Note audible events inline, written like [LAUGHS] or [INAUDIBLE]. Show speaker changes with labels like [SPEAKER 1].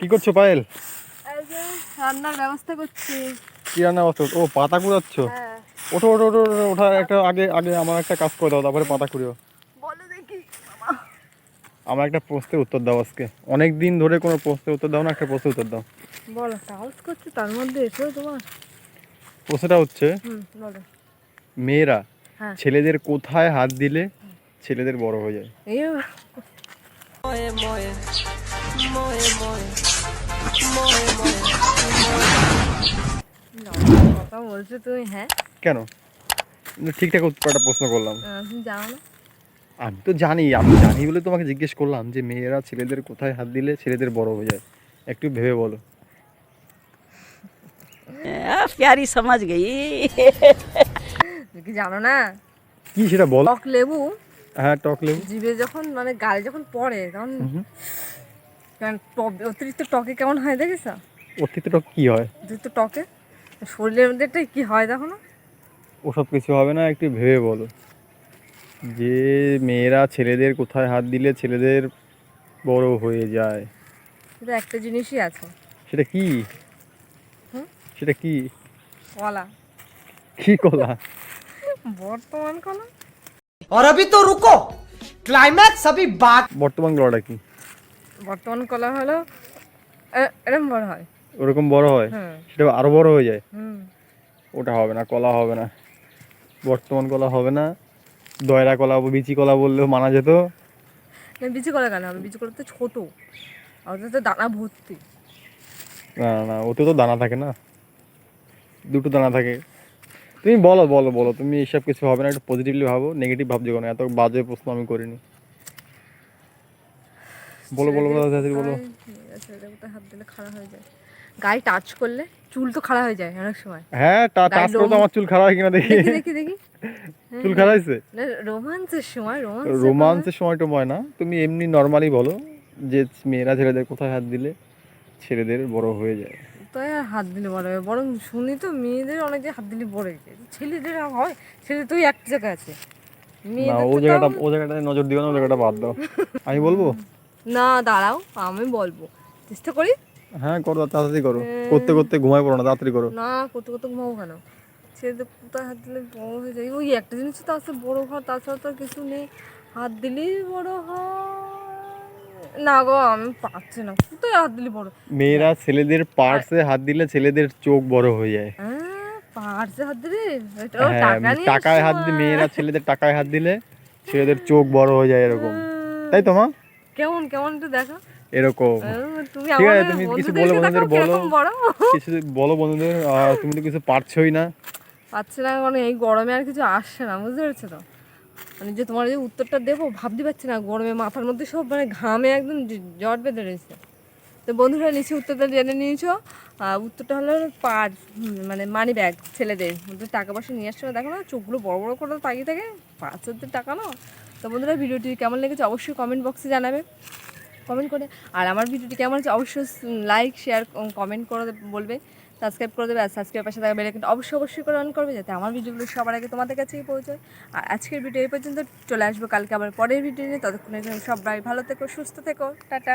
[SPEAKER 1] কি করছ পায়েল?
[SPEAKER 2] রান্নার ব্যবস্থা করছি।
[SPEAKER 1] কি রান্না বসছো ও পাতা কুড়াচ্ছ?
[SPEAKER 2] হ্যাঁ।
[SPEAKER 1] ওঠো ওঠো ওঠো ওঠো, একটা আগে আগে আমার একটা কাজ করে দাও তারপরে পাতা কুড়িও।
[SPEAKER 2] বলো দেখি।
[SPEAKER 1] আমার একটা প্রশ্নের উত্তর দাও আজকে। অনেক দিন ধরে কোনো প্রশ্নের উত্তর দাও না একটা প্রশ্নের উত্তর দাও।
[SPEAKER 2] বলো টাউস করছি তার মধ্যে এসো তোমার?
[SPEAKER 1] প্রশ্নটা হচ্ছে
[SPEAKER 2] বলো।
[SPEAKER 1] মেয়েরা
[SPEAKER 2] হ্যাঁ।
[SPEAKER 1] ছেলেদের কোথায় হাত দিলে ছেলেদের বড় হয়ে যায়?
[SPEAKER 2] কথা হ্যাঁ?
[SPEAKER 1] কেন? ঠিকঠাক উত্তরটা প্রশ্ন করলাম।
[SPEAKER 2] তুমি
[SPEAKER 1] আমি তো জানি আমি জানি বলে তোমাকে জিজ্ঞেস করলাম যে মেয়েরা ছেলেদের কোথায় হাত দিলে ছেলেদের বড় হয়ে যায়। একটু ভেবে বলো।
[SPEAKER 3] প্যারি সমাজ
[SPEAKER 2] গেই। কি জানো না?
[SPEAKER 1] কি সেটা বলো?
[SPEAKER 2] লেবু
[SPEAKER 1] হ্যাঁ টক লেবু।
[SPEAKER 2] জিভে যখন মানে গালে যখন পড়ে তখন
[SPEAKER 1] হুম।
[SPEAKER 2] কেমন টক- অতিরিক্ত টকে কেমন হয় দেখেছো
[SPEAKER 1] অতিরিক্ত টক কি হয়
[SPEAKER 2] অতিরিক্ত টকে শরীরের মধ্যে একটা কি হয় দেখো না
[SPEAKER 1] ওসব কিছু হবে না একটু ভেবে বলো যে মেয়েরা ছেলেদের কোথায় হাত দিলে ছেলেদের বড় হয়ে যায়
[SPEAKER 2] কিন্তু একটা জিনিসই আছে
[SPEAKER 1] সেটা কি
[SPEAKER 2] হুম?
[SPEAKER 1] সেটা কি
[SPEAKER 2] কলা
[SPEAKER 1] কি কলা
[SPEAKER 2] বর্তমান কলা
[SPEAKER 4] और अभी तो रुको क्लाइमैक्स अभी बाकी
[SPEAKER 1] বর্তমান কলাটা কি
[SPEAKER 2] বর্তমান কলা হলো এ- এরম বড় হয়।
[SPEAKER 1] ওরকম বড় হয়? সেটা আরও বড় হয়ে যায়? ওটা হবে না কলা হবে না। বর্তমান কলা হবে না। দয়রা কলা বিচি কলা বললেও মানা যেত।
[SPEAKER 2] না বিচি কলা কেন হবে? বিচি কলা তো ছোটো। আর ওতে তো দানা ভর্তি।
[SPEAKER 1] না না, ওতে তো দানা থাকে না। দুটো দানা থাকে। তুমি বলো বলো বলো। তুমি এইসব কিছু হবে না একটু পজিটিভলি ভাবো নেগেটিভ ভাবছ কেন? এত বাজে প্রশ্ন আমি করিনি। বলো বলো বলো তাড়াতাড়ি বলো।
[SPEAKER 2] হাত দিলে খাড়া হয়ে যায়। গায়ে টাচ করলে চুল তো খাড়া হয়ে যায় অনেক সময়।
[SPEAKER 1] হ্যাঁ টাচ করে তো আমার চুল খারাপ হয় কিনা দেখি।
[SPEAKER 2] দেখি দেখি [LAUGHS]
[SPEAKER 1] চুল খারাপ হয়েছে?
[SPEAKER 2] রোমান্সের সময় রোমান্স
[SPEAKER 1] রোমান্সের সময়। টময় না। তুমি এমনি নর্মালি বলো যে মেয়েরা ছেলেদের কোথায় হাত দিলে ছেলেদের বড় হয়ে যায়।
[SPEAKER 2] আর হাত দিলে বড় হয় বরং শুনি তো মেয়েদের অনেকে হাত দিলে বড় হয়ে যায়। ছেলেদের হয় ছেলে তুই এক জায়গায় আছে।
[SPEAKER 1] না ও জায়গাটা ও জায়গাটায় নজর দিও না ও জায়গাটা বাদ দাও। আমি বলব? [LAUGHS]
[SPEAKER 2] না দাঁড়াও আমি বলব। চেষ্টা করি?
[SPEAKER 1] হ্যাঁ করো তাড়াতাড়ি করো। করতে করতে ঘুমায় পড়ো না তাড়াতাড়ি করো।
[SPEAKER 2] না করতে করতে ঘুমাবো কেন? ছেলেদের কোথায় হাত দিলে বড় হয়ে যায়। ওই একটা জিনিস তো আছে বড় হয় তাছাড়া তো কিছু নেই। হাত দিলেই বড় হয়। না গো আমি পাচ্ছি না। কোথায় হাত দিলে বড়।
[SPEAKER 1] মেয়েরা ছেলেদের পার্সে হাত দিলে ছেলেদের চোখ বড় হয়ে যায়।
[SPEAKER 2] হ্যাঁ পার্সে হাত দিলে?
[SPEAKER 1] হ্যাঁ টাকায় হাত দিয়ে মেয়েরা ছেলেদের টাকায় হাত দিলে ছেলেদের চোখ বড় হয়ে যায় এরকম। তাই তো মা?
[SPEAKER 2] কেমন কেমন একটু দেখা।
[SPEAKER 1] এরকম। ঠিক আছে, তুমি কিছু বলো, বন্ধুদের বলো। কিছু বলো বন্ধুদের তুমি তো কিছু পারছোই না।
[SPEAKER 2] পাচ্ছে না কারণ এই গরমে আর কিছু আসছে না বুঝতে পেরেছ তো? মানে যে তোমার যে উত্তরটা দেবো ভাবতে পারছি না গরমে মাথার মধ্যে সব মানে ঘামে একদম জট বেঁধে রয়েছে। তো বন্ধুরা নিচে উত্তরটা জেনে নিয়েছো। উত্তরটা হলো পার মানে মানি ব্যাগ ছেলেদের। টাকা পয়সা নিয়ে আসছে দেখো না চোখগুলো বড় বড় করে তাকিয়ে থাকে। পাঁচ হাজার টাকা না তো বন্ধুরা, ভিডিওটি কেমন লেগেছে অবশ্যই কমেন্ট বক্সে জানাবে। কমেন্ট করে আর আমার ভিডিওটি কেমন হচ্ছে অবশ্যই লাইক শেয়ার কমেন্ট করে বলবে। সাবস্ক্রাইব করে দেবে আর সাবস্ক্রাইব পাশে থাকা বেলাইকনটা অবশ্যই অবশ্যই করে অন করবে যাতে আমার ভিডিওগুলো সবার আগে তোমাদের কাছেই পৌঁছায় আর আজকের ভিডিও এই পর্যন্ত, চলে আসব কালকে আবার পরের ভিডিও নিয়ে। ততক্ষণের জন্য সবাই ভালো থেকো, সুস্থ থেকো, টাটা।